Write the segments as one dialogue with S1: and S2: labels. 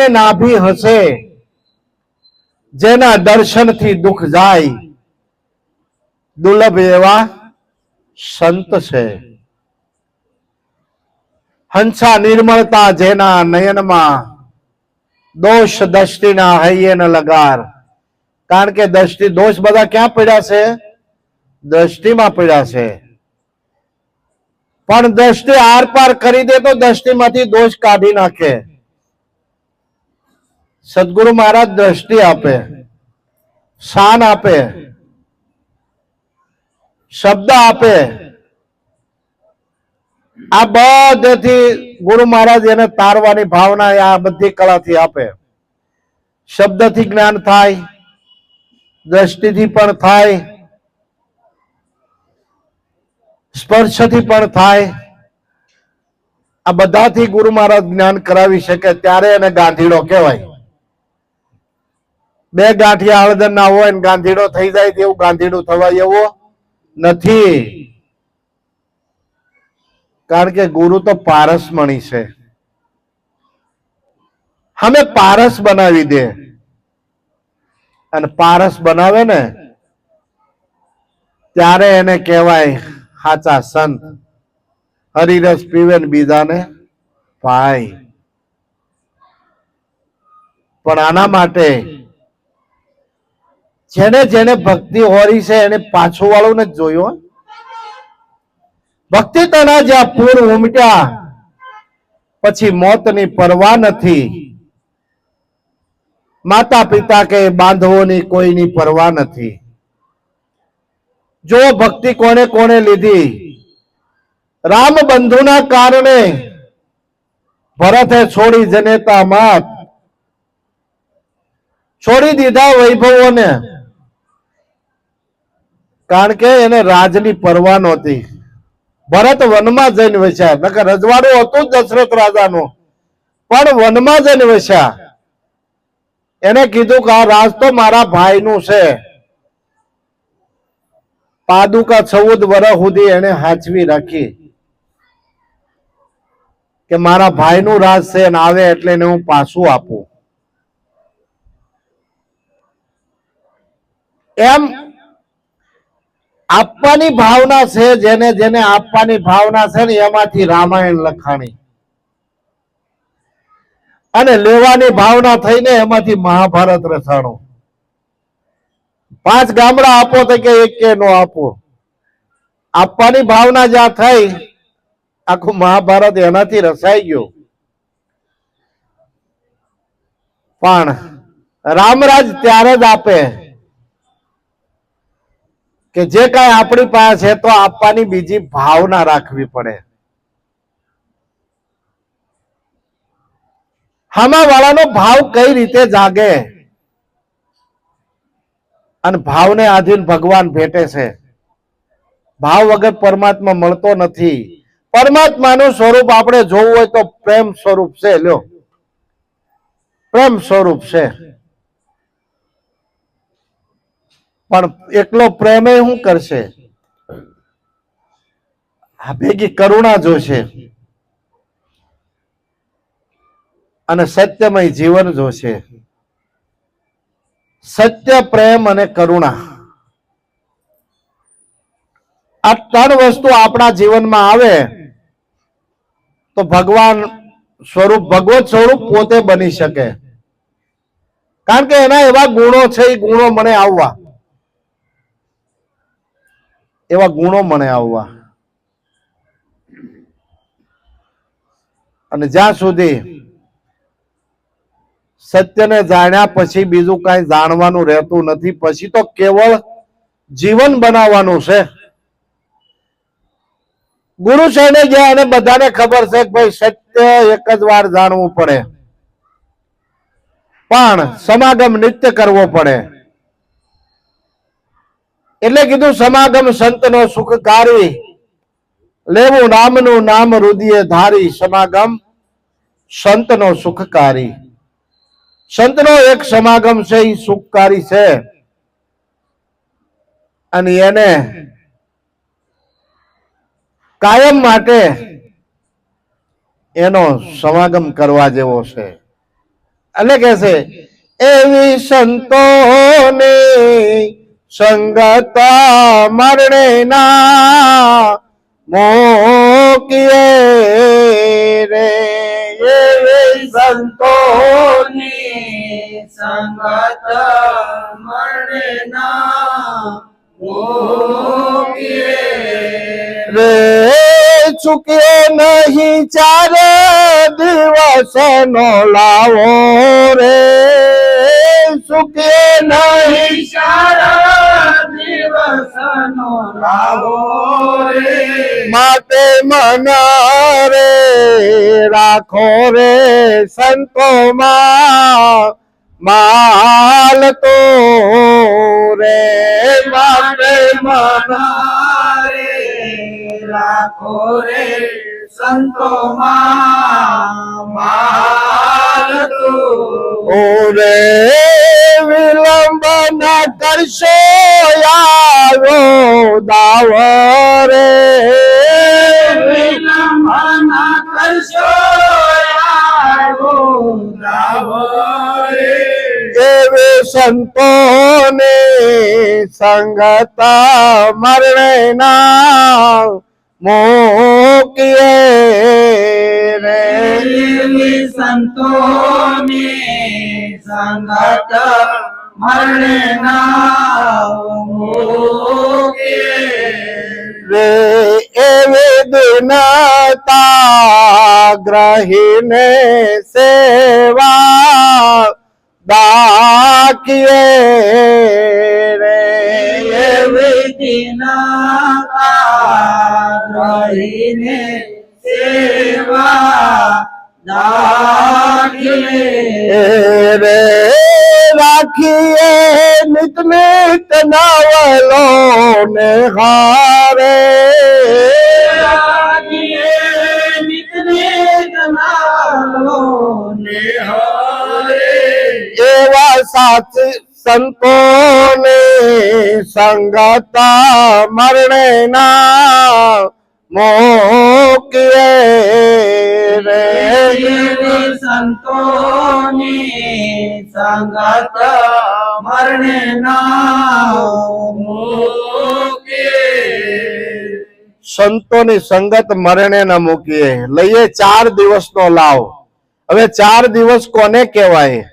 S1: એને નાભી હશે, જેના દર્શનથી દુઃખ જાય, દુર્લભ એવા સંત છે. હંસા નિર્મળતા જેના નયનમાં, દોષ દ્રષ્ટિના હૈયે ન લગાર. કારણ કે દ્રષ્ટિ, દોષ બધા ક્યાં પડ્યા છે? દ્રષ્ટિમાં પડ્યા છે. પણ દ્રષ્ટિ આરપાર કરી દે તો દ્રષ્ટિમાંથી દોષ કાઢી નાખે. સદગુરુ મહારાજ દ્રષ્ટિ આપે શાન આપે, શબ્દ આપે. આ બધેથી ગુરુ મહારાજ એને તારવાની ભાવના આ બધી કળાથી આપે. શબ્દથી જ્ઞાન થાય, દ્રષ્ટિથી પણ થાય, સ્પર્શથી પણ થાય. આ બધાથી ગુરુ મહારાજ જ્ઞાન કરાવી શકે ત્યારે એને ગાંધીડો કહેવાય. બે ગાંઠિયા હળદર ના હોય ને ગાંધીડો થઈ જાય તેવું ગાંધીડું થવા એવો નથી. કારણ કે ગુરુ તો પારસમણી છે. અમે પારસ બનાવી દે. અને પારસ બનાવે ને, ત્યારે એને કહેવાય સાચા સંત. હરિરસ પીવે ને બીજાને પાય પણ આના માટે જેને જેને ભક્તિ હોરી છે એને પાછું વાળું ને જોયો ભક્તિ તણા જ્યાં પૂર ઉમટ્યા, પછી મોતની પરવા નથી. માતા પિતા કે બાંધવોની કોઈની પરવા નથી. જો ભક્તિ કોને કોને લીધી, રામ બંધુના કારણે ભરતે છોડી જનેતા માત, છોડી દીધા વૈભવોને. કારણ કે એને રાજની પરવા નહોતી. ભરત વનમાં જઈને વસ્યા. નકર રજવાડું હતું દશરથ રાજાનું. પણ વનમાં જઈને વસ્યા. એને કીધું કે આ રાજ તો મારા ભાઈનું છે. પાદુકા ચૌદ વર્ષ સુધી એને હાચવી રાખી. કે મારા ભાઈનું રાજ છે ને આવે એટલે એને હું પાછું આપું. એમ આપવાની ભાવના છે જેને જેને આપવાની ભાવના છે ને એમાંથી રામાયણ લખાણી. અને લેવાની ભાવના થઈને એમાંથી મહાભારત રચાણું પાંચ ગામડા આપો તો કે એક કે નો આપો. આપવાની ભાવના જ્યાં થઈ. આખું મહાભારત એનાથી રસાઈ ગયું. પણ રામરાજ ત્યારે જ આપે. કે જે કાંઈ આપણી પાસે છે તો આપવાની બીજી ભાવના રાખવી પડે. હામા વાળાનો ભાવ કઈ રીતે જાગે? અને ભાવને આધીન ભગવાન ભેટે છે. ભાવ વગર પરમાત્મા મળતો નથી. પરમાત્માનું સ્વરૂપ આપણે જોવું હોય તો પ્રેમ સ્વરૂપ છે, લ્યો. પ્રેમ સ્વરૂપ છે. પણ એકલો પ્રેમ શું કરશે? આ ભેગી કરુણા જોશે. અને સત્યમય જીવન જોશે. સત્ય, પ્રેમ અને કરુણા. આ ત્રણ વસ્તુ આપણા જીવનમાં આવે, તો ભગવાન સ્વરૂપ, ભગવત સ્વરૂપ પોતે બની શકે. કારણ કે એના એવા ગુણો છે, એ ગુણો મને આવવા. એવા ગુણો મને આવવા. અને જ્યાં સુધી સત્યને જાણ્યા પછી બીજું કઈ જાણવાનું રહેતું નથી, પછી તો કેવળ જીવન બનાવવાનું છે. ગુરુ શરણે ગયા અને બધાને ખબર છે કે ભાઈ સત્ય એક જ વાર જાણવું પડે. પણ સમાગમ નિત્ય કરવો પડે. એટલે કીધું, સમાગમ સંતનો સુખકારી લેવું નામનું નામ રુદિય ધારી, સમાગમ સંતનો સુખકારી સંતનો એક સમાગમ છે એ સુખકારી છે. અને એને કાયમ માટે એનો સમાગમ કરવા જેવો છે. એટલે કે છે, એવી સંતોની સંગત મરણે ના મોકીએ રે. સંતોની
S2: સંગત મરણે ના ભોગીએ
S1: રે ચૂકે નહીં ચાર દિવસ નો લાવો રે. ચૂકે નહીં માટે મન રે રાખો રે સંતો માલ તો રે માટે મન
S2: મનારે રાખો રે સંતો માલ તો
S1: રે. વિલંબ ન કરશો યારો દાવ રે એવી સંતોને સંગતા મરણે ના મોકીએ રે.
S2: સંતોની સંગત મરણે ના મોકે
S1: રે દિનતા ગ્રહીને સેવા દાખીએ રે
S2: એવી દિના રહીને સેવા દાખલે
S1: રે રાખીએ નિત નિત નવલો ને હારે એવા સાચી સંતોને સંગત મરણે ના મોકીએ રે.
S2: સંતોની સંગત મરણે ના મૂકે
S1: સંતોની સંગત મરણે ન મૂકીએ. લઈએ ચાર દિવસનો લાવ. હવે ચાર દિવસ કોને કહેવાય?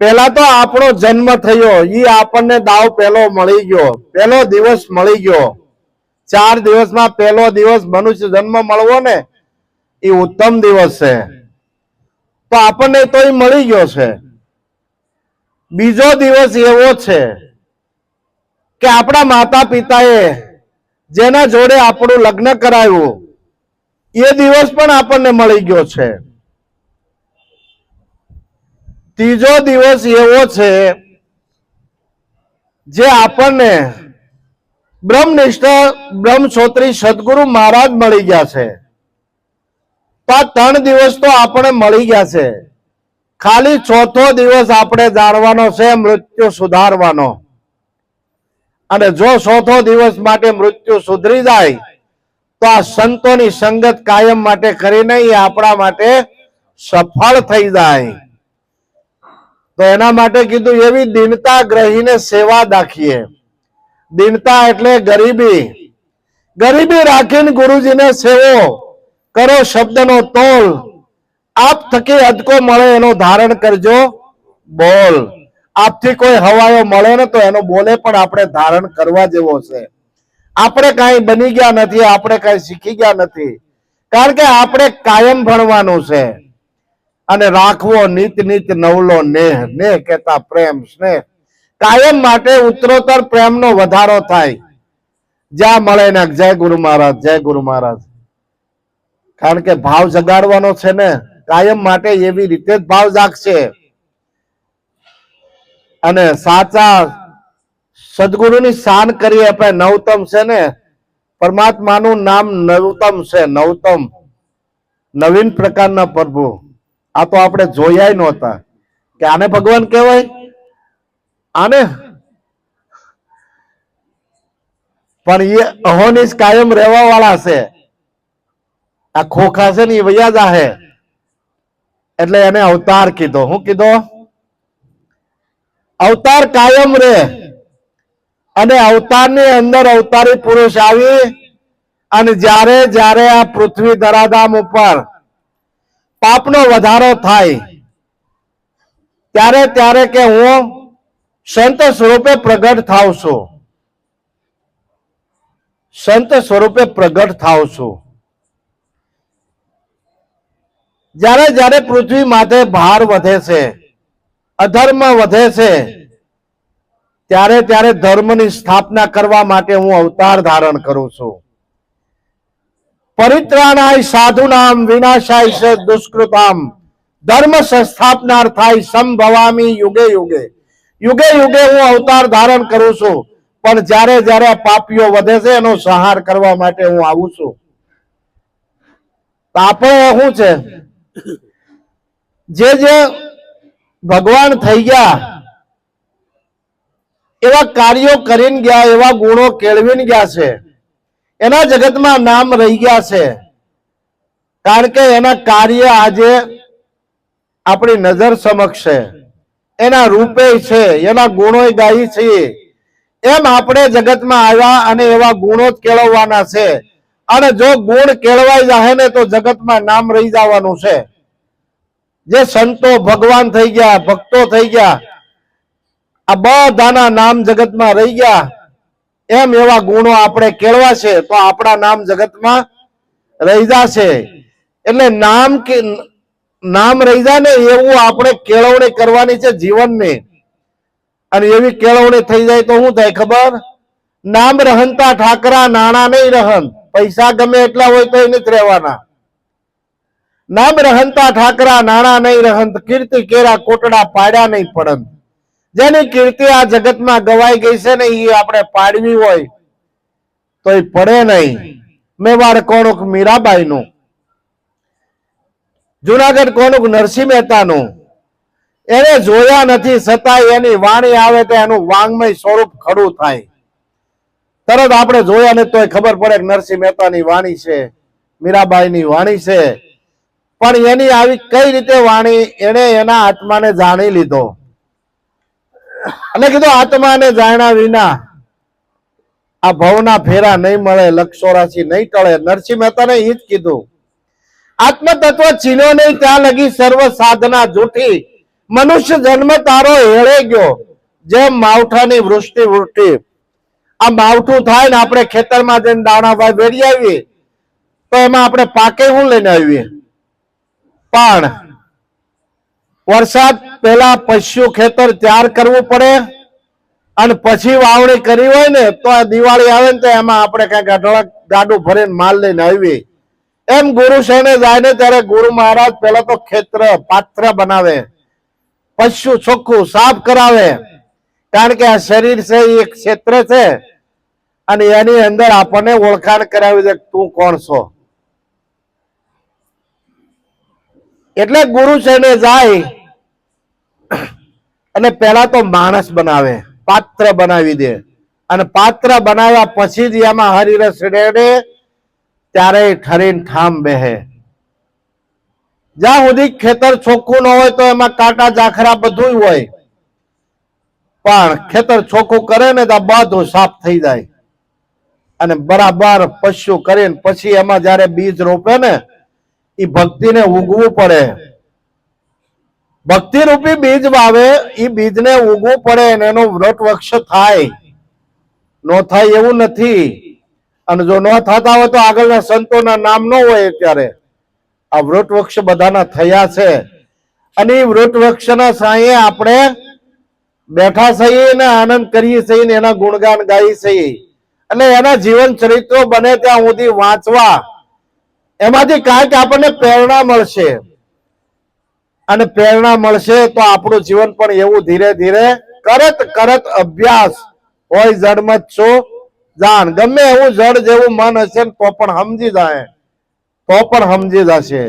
S1: પેલા તો આપણો જન્મ થયો. ઈ આપણને દાવ પેલો મળી ગયો. પેલો દિવસ મળી ગયો. ચાર દિવસમાં પેલો દિવસ મનુષ્ય જન્મ મળવો ને એ ઉત્તમ દિવસ છે. તો આપણને તો મળી ગયો છે. બીજો દિવસ એવો છે કે આપણા માતા પિતાએ જેના જોડે આપણું લગ્ન કરાવ્યું એ દિવસ પણ આપણને મળી ગયો છે. ત્રીજો દિવસ એવો છે જે આપણને બ્રહ્મનિષ્ઠ બ્રહ્મક્ષોત્રી સદગુરુ મહારાજ મળી ગયા છે. તો ત્રણ દિવસ તો આપણે મળી ગયા છે. ખાલી ચોથો દિવસ આપણે જાણવાનો છે, મૃત્યુ સુધારવાનો. અને જો ચોથો દિવસ માટે મૃત્યુ સુધરી જાય, તો આ સંતોની સંગત કાયમ માટે કરીને એ આપણા માટે સફળ થઈ જાય. તો એના માટે કીધું, એવી દિનતા ગ્રહીને સેવા દાખીએ. દિનતા એટલે ગરીબી. ગરીબી રાખીને ગુરુજીને સેવો કરો શબ્દનો તોલ. આપ થકી અદકો મળે એનો ધારણ કરજો બોલ. આપથી કોઈ હવાયો મળે ને તો એનો બોલે પણ આપણે ધારણ કરવા જેવો છે. આપણે કાંઈ બની ગયા નથી, આપણે કાંઈ શીખી ગયા નથી. કારણ કે આપણે કાયમ ભણવાનું છે. અને રાખવો નિત નિત નવલો નેહ નેહ કહેતા પ્રેમ, સ્નેહ. કાયમ માટે ઉત્તરોત્તર પ્રેમનો વધારો થાય. જ્યાં મળે ને જય ગુરુ મહારાજ, જય ગુરુ મહારાજ. કારણ કે ભાવ જગાડવાનો છે ને, કાયમ માટે એવી રીતે જ ભાવ જાગશે. અને સાચા સદગુરુની શાન કરી આપણે. નવતમ છે ને? પરમાત્માનું નામ નવતમ છે, નવતમ. નવીન પ્રકારના પ્રભુ. આ તો આપણે જોયા નહોતા. કે આને ભગવાન કહેવાય? આને? પણ એ અહોનિશ કાયમ રહેવા વાળા છે. આ ખોખા છે ને એ વૈયા જાહે. એટલે એને અવતાર કીધો. હું કીધો? અવતાર કાયમ રહે. અને અવતારની અંદર અવતારી પુરુષ આવી અને જ્યારે જ્યારે આ પૃથ્વી ધરાધામ ઉપર પાપનો વધારો થાય, ત્યારે ત્યારે કે હું સંત સ્વરૂપે પ્રગટ થાવ છું. સંત સ્વરૂપે પ્રગટ થાવ છું. જ્યારે જ્યારે પૃથ્વી માથે ભાર વધે છે અધર્મ વધે છે, ત્યારે ત્યારે ધર્મની સ્થાપના કરવા માટે હું અવતાર ધારણ કરું છું. પરિત્રાણાય સાધુનામ, વિનાશાય છે દુષ્કૃતામ, ધર્મ સંસ્થાપનાર્થાય સંભવામી યુગે યુગે. યુગે યુગે હું અવતાર ધારણ કરું છું, પણ જ્યારે જ્યારે પાપીઓ વધે છે, એનો સંહાર કરવા માટે હું આવું છું. આપણે શું છે? જે જે ભગવાન થઈ ગયા. એવા કાર્યો કરીને ગયા, એવા ગુણો કેળવીને ગયા છે. એના જગતમાં નામ રહી ગયા છે. કારણ કે એના કાર્ય આજે આપણી નજર સમક્ષ છે. એના રૂપે છે, એના ગુણો ગાઈ છે એમ આપણે જગતમાં આવ્યા અને એવા ગુણો જ કેળવવાના છે. અને જો ગુણ કેળવાઈ જાય ને તો જગતમાં નામ રહી જવાનું છે. જે સંતો ભગવાન થઈ ગયા, ભક્તો થઈ ગયા, આ બધાના નામ જગતમાં રહી ગયા. એમ એવા ગુણો આપણે કેળવા છે, તો આપણા નામ જગતમાં રહી જશે. એટલે નામ કે, નામ રહી જાય ને એવું આપણે કેળવણી કરવાની છે જીવનની. અને એવી કેળવણી થઈ જાય તો શું થાય ખબર? નામ રહનતા ઠાકરા, નાણા નહીં રહન પૈસા ગમે એટલા હોય તો નથી રહેવાના. નામ રહંતા ઠાકરા, નાણા નહીં રહંત, કીર્તિ કેરા કોટડા પાડ્યા નહીં પડંત. જેની કીર્તિ આ જગતમાં ગવાઈ ગઈ છે ને એ આપણે પાડવી હોય તો એ પડે નહીં. મેવાડ કોણુક મીરાબાઈનું, જુનાગઢ કોણુક નરસિંહ મહેતાનું. એને જોયા નથી છતાંય એની વાણી આવે તો એનું વાંગમય સ્વરૂપ ખડું થાય. તરત આપણે જોયા ને તોય ખબર પડે કે નરસિંહ મહેતાની વાણી છે, મીરાબાઈની વાણી છે. પણ એની આવી કઈ રીતે વાણી એને એના આત્માને જાણી લીધો? અને કીધું, આત્માને જાણ્યા વિના આ ભવના ફેરા નહીં મળે, લક્ષોરાશી નહીં ટળે. નરસિંહ મહેતાને એ જ કીધું. આત્મતત્વ ચીનો નહીં, ત્યાં લગી સર્વ સાધના જૂઠી. મનુષ્ય જન્મ તારો હેળે ગયો, જેમ માવઠાની વૃષ્ટિ વૃષ્ટિ. આ માવઠું થાય ને આપણે ખેતરમાં જઈને દાણા ભાઈ વેરી આવીએ, તો એમાં આપણે પાકે શું લઈને આવીએ? પણ. વરસાદ પહેલા પશુ ખેતર તૈયાર કરવું પડે અને પછી વાવણી કરી હોય ને તો દિવાળી આવે ને તો એમાં આપણે કંઈક અઢળક ગાડું ભરીને માલ લઈને આવી. એમ ગુરુ શેને જાય ને ત્યારે ગુરુ મહારાજ પેલા તો ખેતર, પાત્ર બનાવે. પશુ ચોખ્ખું સાફ કરાવે. કારણ કે આ શરીર છે એ ક્ષેત્ર છે. અને એની અંદર આપણને ઓળખાણ કરાવી દે તું કોણ છો. એટલે ગુરુ છે ને જાય અને પેલા તો માણસ બનાવે, પાત્ર બનાવી દે. અને પાત્ર બનાવ્યા પછી જ એમાં હરિરસ રેડે ત્યારે ઠરીને ઠામ બેહે. જ્યાં સુધી ખેતર ચોખ્ખું ન હોય તો એમાં કાંટા જાખરા બધું હોય. પણ ખેતર ચોખ્ખું કરે ને તો બધું સાફ થઈ જાય. અને બરાબર પશુ કરીને પછી એમાં જ્યારે બીજ રોપે ને એ ભક્તિને ઉગવું પડે. ભક્તિ રૂપી બીજ વાવે એ બીજને ઉગવું પડે અને એનો વ્રત વૃક્ષ થાય. નો થાય એવું નથી. અને જો ન થતા હોય તો આગળના સંતોના નામ ન હોય અત્યારે. આ વ્રત વૃક્ષ બધાના થયા છે. અને એ વૃત વૃક્ષના સાંયે આપણે બેઠા છીએ ને આનંદ કરીએ છીએ ને એના ગુણગાન ગાઈએ છીએ. એટલે એના જીવન ચરિત્રો બને ત્યાં સુધી વાંચવા. એમાંથી કાંઈક આપણને પ્રેરણા મળશે. અને પ્રેરણા મળશે તો આપણું જીવન પણ એવું ધીરે ધીરે કરત કરત અભ્યાસ હોય જડમત છો. જાણ, ગમે એવું જડ જેવું મન હશે તો પણ સમજી જાય. તો પણ સમજી જશે.